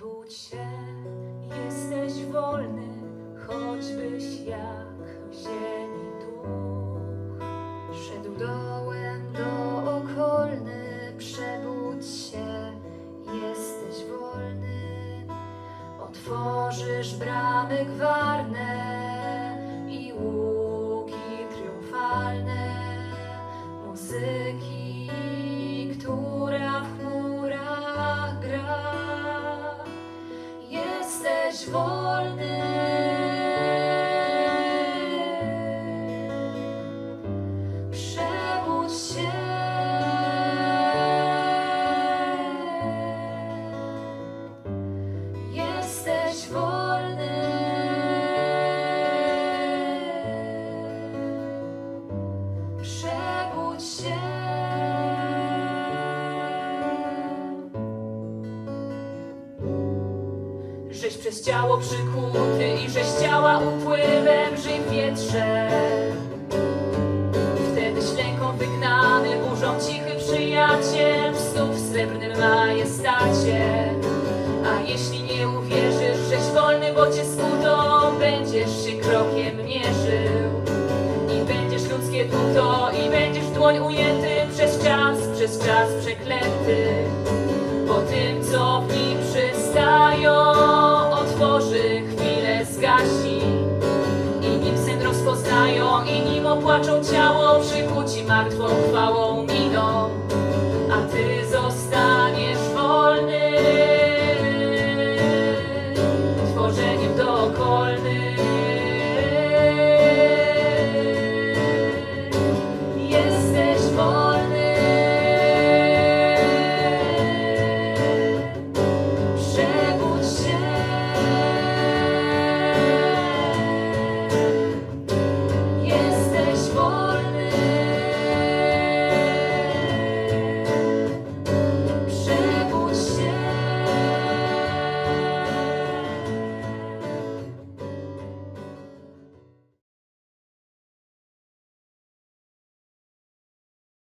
Przebudź się, jesteś wolny, choćbyś jak w ziemi duch. Szedł dołem do okolny, przebudź się, jesteś wolny. Otworzysz bramy gwarne i łuki triumfalne muzyki, wolny. Żeś przez ciało przykuty i żeś ciała upływem żyj wietrze. Wtedy ślęką wygnany, burzą cichy przyjaciel, psów w srebrnym majestacie. A jeśli nie uwierzysz, żeś wolny, bo cię skuto, będziesz się krokiem mierzył. I będziesz ludzkie tuto, i będziesz w dłoń ujęty przez czas, przez czas przeklęty. Po tym, co w nim chwilę zgasi. I nim syn rozpoznają i nim opłaczą ciało. Przykuci martwą chwałą miną, a ty